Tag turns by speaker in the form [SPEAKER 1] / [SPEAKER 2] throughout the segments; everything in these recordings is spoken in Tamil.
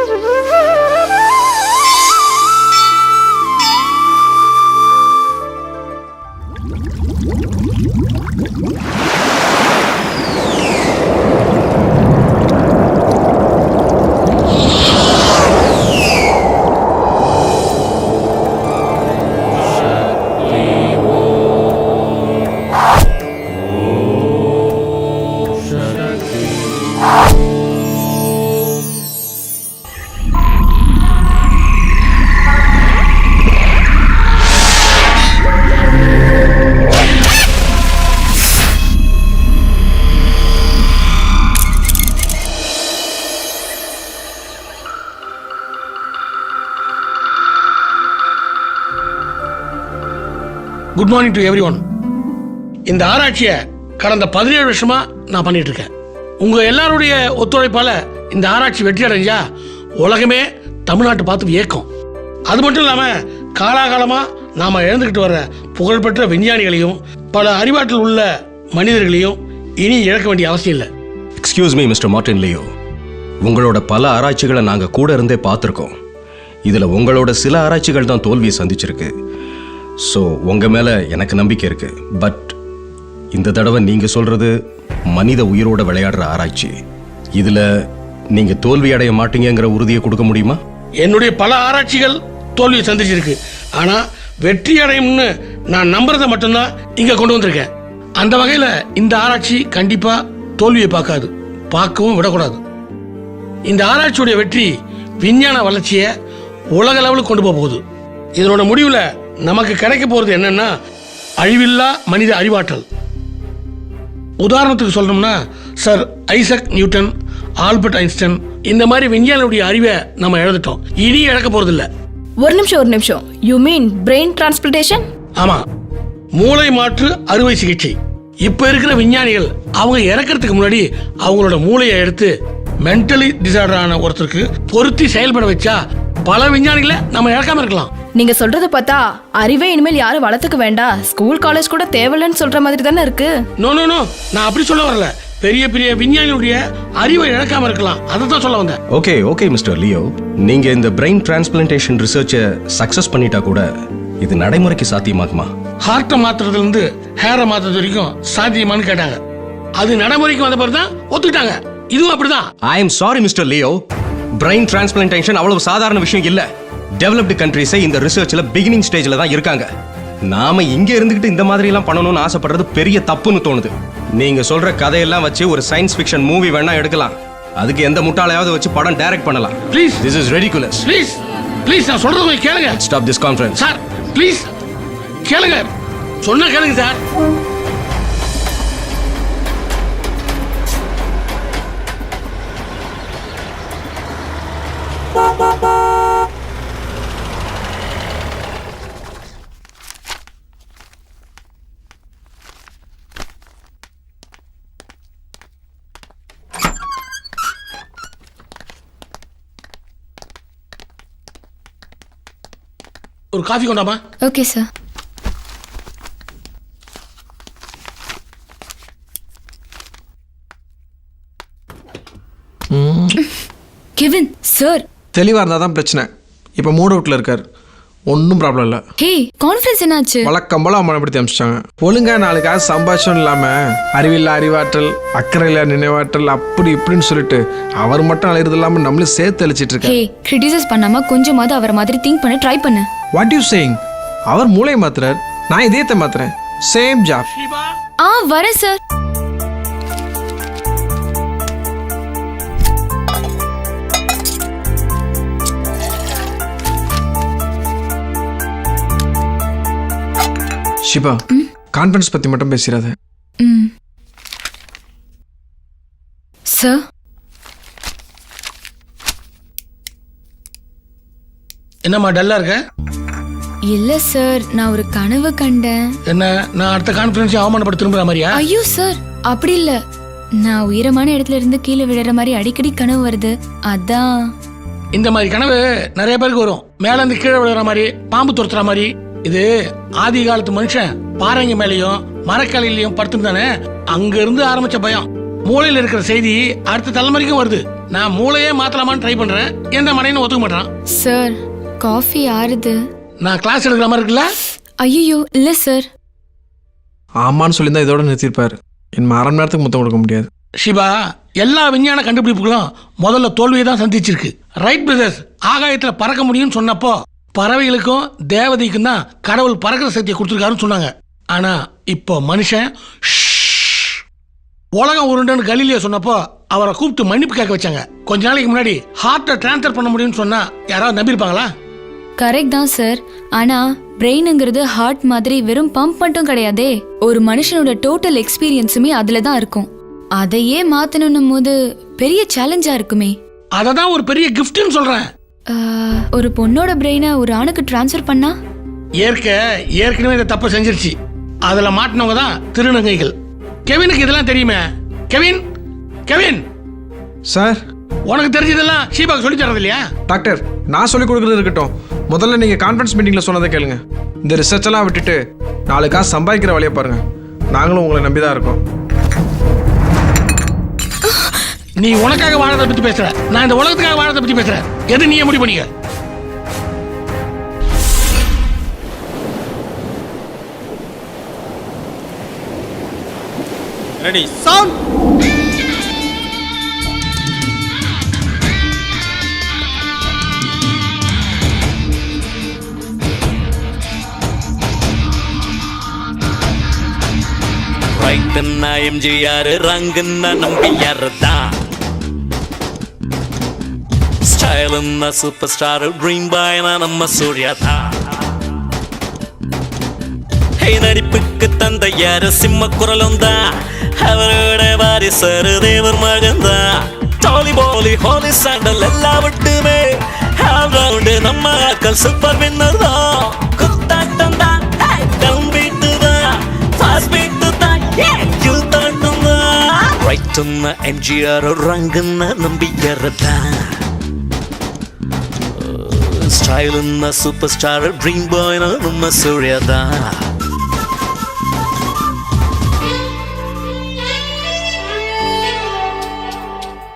[SPEAKER 1] Oh, good morning to everyone இந்த ஆராய்ச்சியை கடந்த பதினேழு வருஷமா நான் பண்ணிட்டு இருக்கேன். உங்க எல்லாருடைய ஒத்துழைப்பால இந்த ஆராய்ச்சி வெற்றி அடைஞ்சா உலகமே தமிழ்நாட்டை பார்த்து வியக்கும். அது மட்டும் இல்லாம காலாகாலமா நாம இழந்துக்கிட்டு வர புகழ்பெற்ற விஞ்ஞானிகளையும் பல அறிவாற்றல் உள்ள மனிதர்களையும் இனி இழக்க வேண்டிய அவசியம் இல்லை.
[SPEAKER 2] Excuse me mister Martin Leo உங்களோட பல ஆராய்ச்சிகளை நாங்கள் கூட இருந்தே பார்த்துருக்கோம். இதில் உங்களோட சில ஆராய்ச்சிகள் தான் தோல்வியை சந்திச்சிருக்கு. ஸோ உங்கள் மேலே எனக்கு நம்பிக்கை இருக்குது பட் இந்த தடவை நீங்கள் சொல்கிறது மனித உயிரோட விளையாடுற ஆராய்ச்சி. இதில் நீங்கள் தோல்வி அடைய மாட்டீங்கிற உறுதியை கொடுக்க முடியுமா?
[SPEAKER 1] என்னுடைய பல ஆராய்ச்சிகள் தோல்வியை சந்திச்சிருக்கு. ஆனால் வெற்றி அடையும்னு நான் நம்புறதை மட்டும்தான் இங்கே கொண்டு வந்திருக்கேன். அந்த வகையில் இந்த ஆராய்ச்சி கண்டிப்பாக தோல்வியை பார்க்காது. பார்க்கவும் விடக்கூடாது. இந்த ஆராய்ச்சியுடைய வெற்றி விஞ்ஞான வளர்ச்சியை உலக லெவலுக்கு கொண்டு போக போகுது. இதனோட முடிவில் நமக்கு கிடைக்க போறது என்னன்னா அழிவில்லா மனித அறிவாற்றல். உதாரணத்துக்கு சொல்லணும்னா sir Isaac Newton Albert Einstein இந்த மாதிரி விஞ்ஞானியுடைய அறிவை நம்ம இழந்துட்டோம். இனி இழக்க போறதில்ல.
[SPEAKER 3] ஒரு நிமிஷம் ஒரு நிமிஷம். யூ மீன் பிரெயின் டிரான்ஸ்பிளேஷன்
[SPEAKER 1] ஆமா. மூளை மாற்று அறுவை சிகிச்சை. இப்ப இருக்கிற விஞ்ஞானிகள் அவங்க இறக்கறதுக்கு முன்னாடி அவங்களோட மூளையை எடுத்து மென்டலி டிசார்டர் ஆன ஒருத்தருக்கு பொருத்தி செயல்பட வச்சா பல விஞ்ஞானிகளை நம்ம இழக்காம இருக்கலாம்.
[SPEAKER 3] நீங்க சொல்றத பார்த்தா அறிவே இனிமேல் யாரும் வளர்த்துக்க வேண்டாம் ஸ்கூல் காலேஜ் கூட தேவையில்லைன்னு சொல்ற மாதிரி தானே இருக்கு.
[SPEAKER 1] நோ நோ நோ நான் அப்படி சொல்ல வரல. பெரிய பெரிய விஞ்ஞானிகளுடைய அறிவை இழக்காம இருக்கலாம். அதை தான் சொல்ல வந்தேன்.
[SPEAKER 2] ஓகே ஓகே மிஸ்டர் லியோ நீங்கள் இந்த பிரெயின் டிரான்ஸ்பிளான்டேஷன் ரிசர்ச்சை சக்ஸஸ் பண்ணிட்டா கூட இது நடைமுறைக்கு சாத்தியமாகுமா?
[SPEAKER 1] ஹார்ட்டை மாத்துறதுல இருந்து ஹேரை மாத்துறது வரைக்கும் சாத்தியமான்னு கேட்டாங்க. அது நடைமுறைக்கு வந்த பிறகு தான் ஒத்துக்கிட்டாங்க. இதுவும் அப்படிதான்.
[SPEAKER 2] I am sorry mister Leo brain transplantation அவ்வளவு சாதாரண விஷயம் இல்ல. டெவலப்டு கண்ட்ரீஸே இந்த ரிசர்ச்ல பிகினிங் ஸ்டேஜ்ல தான் இருக்காங்க. நாம இங்க இருந்துகிட்டு இந்த மாதிரி எல்லாம் பண்ணணும்னு ஆசைப்படுறது பெரிய தப்புன்னு தோணுது. நீங்க சொல்ற கதையெல்லாம் வச்சு ஒரு சயின்ஸ் ஃபிக்ஷன் மூவி வேணா எடுக்கலாம். அதுக்கு எந்த முட்டாளையாவது வச்சு படம் டைரக்ட் பண்ணலாம்.
[SPEAKER 1] Please
[SPEAKER 2] this is ridiculous
[SPEAKER 1] please please நான் சொல்றது கொஞ்சம் கேளுங்க.
[SPEAKER 2] Stop this conference
[SPEAKER 1] sir please கேளுங்க சொன்னா கேளுங்க சார் ஒரு காஃபி கொண்டாமா
[SPEAKER 3] ஓகே சார் கெவின் சார்
[SPEAKER 4] தெளிவாக இருந்தால் தான் பிரச்சனை. இப்போ மூட் அவுட்டில் இருக்கார். ஒன்றும் ப்ராப்ளம் இல்லை.
[SPEAKER 3] ஹே கான்ஃபரன்ஸ் என்னாச்சு?
[SPEAKER 4] வழக்கம் போல அவமானப்படுத்தி அனுப்பிச்சிட்டாங்க ஒழுங்கா நாளுக்காக சம்பாஷம் இல்லாமல் அறிவில்லா அறிவாற்றல் அக்கறையில்லா நினைவாற்றல் அப்படி இப்படின்னு சொல்லிட்டு அவர் மட்டும் அழைகிறது இல்லாமல் நம்மளும் சேர்த்து அழிச்சிட்டு இருக்காரு.
[SPEAKER 5] ஹே கிரிட்டிசைஸ் பண்ணாம கொஞ்சமாவது அவரை மாதிரி திங்க் பண்ண ட்ரை பண்ணு.
[SPEAKER 4] வாட் யூ சேயிங் அவர் மூளை மாத்துறார் நான் இதயத்தை மாத்துறேன். சேம் ஜாப்
[SPEAKER 5] ஆ வரேன் சார்
[SPEAKER 4] ஷிபா கான்ஃபரன்ஸ் பற்றி மட்டும் பேசிடாத
[SPEAKER 5] ம். சார்
[SPEAKER 1] என்னம்மா டல்லா இருக்க?
[SPEAKER 5] இல்ல சார் நான் ஒரு கனவு கண்டேன்.
[SPEAKER 1] என்ன நான் அடுத்த கான்ஃபரன்ஸ் அவமானப்பட திரும்புற மாதிரியா?
[SPEAKER 5] ஐயோ சார் அப்படி இல்ல. நான் உயரமான இடத்துல இருந்து கீழே விழுற மாதிரி அடிக்கடி கனவு வருது. அதான்.
[SPEAKER 1] இந்த மாதிரி கனவு நிறைய பேருக்கு வரும். மேல இருந்து கீழே விழுற மாதிரி பாம்பு துரத்துற மாதிரி இது ஆதி காலத்து மனுஷன் பாறைங்க மேலயும் மரக்கலையிலயும் படுத்திருந்தானே அங்க இருந்து ஆரம்பிச்ச பயம். மூளையில இருக்கிற செய்தி அடுத்த தலைமுறைக்கும் வருது. நான் மூளையே மாத்தலாமான்னு ட்ரை பண்றேன். எந்த மனைன்னு ஒத்துக்க மாட்டான்.
[SPEAKER 5] சார் காஃபி ஆறுது.
[SPEAKER 1] நான் கிளாஸ் எடுக்கிற மாதிரி இருக்குல்ல?
[SPEAKER 5] ஐயோ இல்ல சார்
[SPEAKER 4] ஆமான்னு சொல்லியிருந்தா இதோட நிறுத்திருப்பாரு என் அரை மணி நேரத்துக்கு முத்தம் கொடுக்க முடியாது.
[SPEAKER 1] சிவா எல்லா விஞ்ஞான கண்டுபிடிப்புகளும் முதல்ல தோல்வியை தான் சந்திச்சிருக்கு. ரைட் பிரதர்ஸ் ஆகாயத்துல பறக்க முடியும்னு சொன்னப்போ பறவைகளுக்கும் தேவதைக்கும் தான் கடவுள் பறக்கிற சக்தியை கொடுத்துருக்காருன்னு சொன்னாங்க. ஆனா இப்போ மனுஷன். உலகம் உருண்டுன்னு கலிலியோ சொன்னப்போ அவரை கூப்பிட்டு மன்னிப்பு கேட்க வச்சாங்க. கொஞ்ச நாளைக்கு முன்னாடி ஹார்ட்டை டிரான்ஸ்ஃபர் பண்ண முடியும்னு சொன்னா யாராவது நம்பியிருப்பாங்களா?
[SPEAKER 5] கரெக்ட் தான் சார் ஆனா பிரெயினுங்கிறது ஹார்ட் மாதிரி வெறும் பம்ப் மட்டும் கிடையாதே. ஒரு மனுஷனோட டோட்டல் எக்ஸ்பீரியன்ஸுமே அதுல தான் இருக்கும். அதையே மாத்தணும் போது பெரிய சேலஞ்சா இருக்குமே.
[SPEAKER 1] அதை தான் ஒரு பெரிய கிஃப்ட்னு சொல்றேன்.
[SPEAKER 5] ஆஹ், ஒரு பொண்ணோட பிரெயினை ஒரு ஆணுக்கு ட்ரான்ஸ்ஃபர் பண்ணா?
[SPEAKER 1] ஏற்க ஏற்கனவே இந்த தப்பை செஞ்சிருச்சு. அதுல மாட்டினவங்க தான் திருநங்கைகள். கெவினுக்கு இதெல்லாம் தெரியுமே? கெவின்? கெவின்?
[SPEAKER 4] சார்.
[SPEAKER 1] உனக்கு தெரிஞ்சதெல்லாம் ஷீபாக்கு சொல்லி தரது இல்லையா
[SPEAKER 4] டாக்டர் நான் சொல்லிக் கொடுக்குறது இருக்கட்டும். முதல்ல நீங்கள் கான்ஃபரன்ஸ் மீட்டிங்கில் சொன்னதை கேளுங்க. இந்த ரிசர்ச் எல்லாம் விட்டுட்டு நாலு காசு சம்பாதிக்கிற வழியை பாருங்க. நாங்களும் உங்களை நம்பி தான் இருக்கோம்.
[SPEAKER 1] நீ உனக்காக வாழறத பத்தி பேசுற. நான் இந்த உலகத்துக்காக வாழறத பத்தி பேசுறேன். எது நீயே முடிவு பண்ணிக்க?
[SPEAKER 6] ரெடி சவுண்ட்
[SPEAKER 7] ரைட்டுன்னா எம்ஜிஆர் ரங்குன்னா நம்பியார் தான் ஸ்டைலுன்னா சூப்பர் ஸ்டார் ட்ரீம் பாய்னா நம்ம சூர்யா தான் நடிப்புக்கு தந்த யாரு சிம்ம குரலும் தான் அவரோட வாரிசரு தேவர் மகன் தான் டாலி போலி ஹோலி சாண்டல் எல்லாம் விட்டுமே. ஆல்ரவுண்டு நம்ம ஆக்கள் சூப்பர் வின்னர் தான் குத்தாட்டம் தான் டவுன் பீட்டு தான் ஃபாஸ்ட் பீட்டு தான் யூ தாட்டம் தான் எம்ஜிஆர் தான் சூப்பர் ஸ்டார் ட்ரீம் பாய்னா நம்ம சூர்யா தான்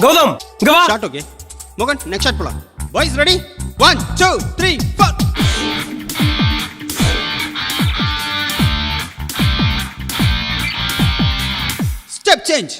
[SPEAKER 6] கௌதம் இங்க வா. ஷாட் ஓகே மோகன் நெக்ஸ்ட் ஷாட் போலாம். Boys ready one two three four step change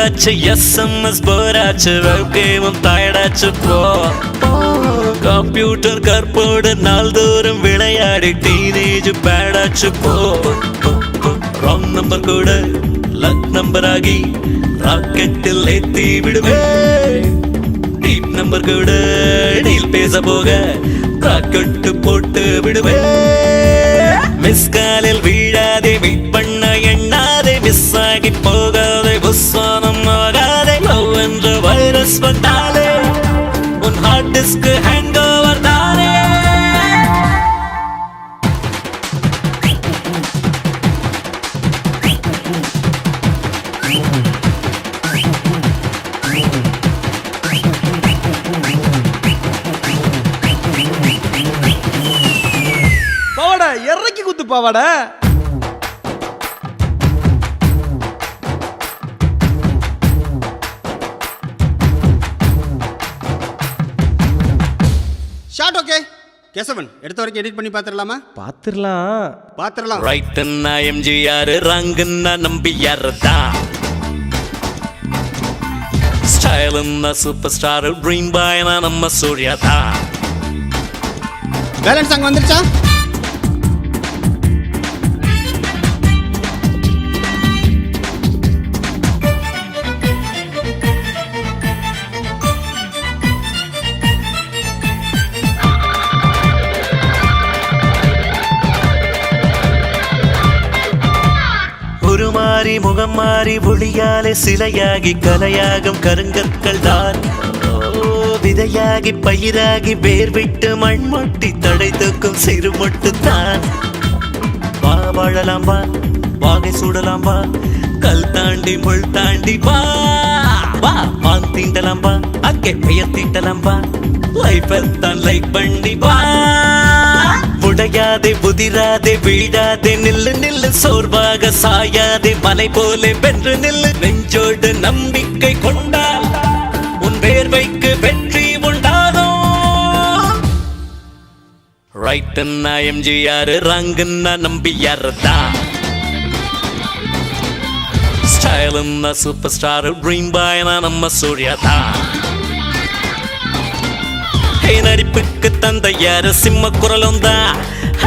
[SPEAKER 7] செல்போனும் SMS போராச்சு வெப்கேமும் தாயடாச்சு போ. கம்ப்யூட்டர் கற்போடு நாள்தோறும் விளையாடி டீனேஜ் பேடாச்சு போ. ராங் நம்பர் கூட லக் நம்பர் ஆகி ராக்கெட்டில் ஏத்தி விடுவே. டீப் நம்பர் கூட டீல் பேச போக ராக்கெட்டு போட்டு விடுவே. மிஸ் காலில் வீழாதே வெயிட் பண்ண. என்ற வந்தாலே உன் ஹார்ட் டிஸ்க் ஹேங் ஓவர் தானே.
[SPEAKER 6] பாவாடா இறக்கி குத்து பாவாடா. கேசவன் எடுத்த வரைக்கும் எடிட் பண்ணி பார்த்துடலாமா?
[SPEAKER 8] பார்த்துடலாம்.
[SPEAKER 6] பார்த்துடலாம்.
[SPEAKER 7] ரைட்டுன்னா எம்ஜிஆர் ரங்குன்னா நம்பியார் தான். ஸ்டைலுன்னா சூப்பர் ஸ்டார் ட்ரீம் பாய்னா நம்ம சூர்யா தான்.
[SPEAKER 6] பேலன்ஸ் அங்கே வந்துருச்சா?
[SPEAKER 7] முகம் மாறி ஒளியாலே சிலையாகி கலையாகும் கருங்கற்கள் தான். ஓ, விதையாகி பயிராகி வேர் விட்டு மண் மொட்டி தடை தூக்கும் சிறு மொட்டு தான். வா வாழலாம் வா வாகை சூடலாம் வா கல் தாண்டி முள் தாண்டி வா. வா பால் தீண்டலாம் வா அங்கே பெயர் தீண்டலாம் வா. லைஃப் தான் லைக் பண்ணி வா. உடையாதே புதிராதே வீழாதே நில்லு நில்லு சோர்வாக சாயாதே மலை போல வென்று நில்லு நெஞ்சோடு நம்பிக்கை கொண்டால் உன் வேர்வைக்கு வெற்றி உண்டாகும். ரைட்டுன்னா எம்ஜிஆர் ராங்குன்னா நம்பியார் தான் ஸ்டைலுன்னா சூப்பர் ஸ்டார் ட்ரீம் பாய்னா நம்ம சூர்யா தான் ஹே நடிப்புக்கு தந்த யாரு சிம்ம குரலும் தான்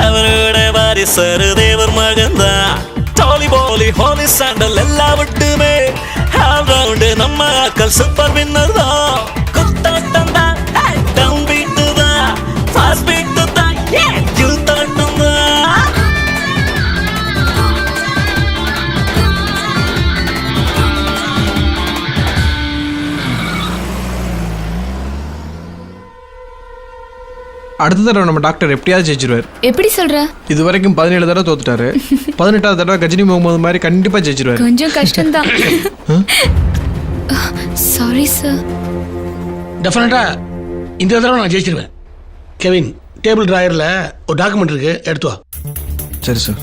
[SPEAKER 7] அவரோட வாரிசரு தேவர் மகன் தான் டாலி போலி ஹோலி சாண்டல் எல்லாம் விட்டுமே ஆல் ரவுண்டு நம்ம ஆக்கள் சூப்பர் வின்னர் தான்
[SPEAKER 4] அடுத்த தடவை நம்ம டாக்டர் எப்படியாவது ஜெயிச்சிருவார்.
[SPEAKER 5] எப்படி சொல்ற?
[SPEAKER 4] இது வரைக்கும் பதினேழு தடவை தோத்துட்டாரு. பதினெட்டாவது தடவை கஜினி முகமது மாதிரி கண்டிப்பா ஜெயிச்சிருவாரு.
[SPEAKER 5] கொஞ்சம் கஷ்டம்தான். சாரி சார்
[SPEAKER 1] டெஃபினட்டா இந்த தடவை நான் ஜெயிச்சிருவேன். கெவின் டேபிள் டிராயரில் ஒரு டாக்குமெண்ட் இருக்கு எடுத்து வா.
[SPEAKER 4] சரி சார்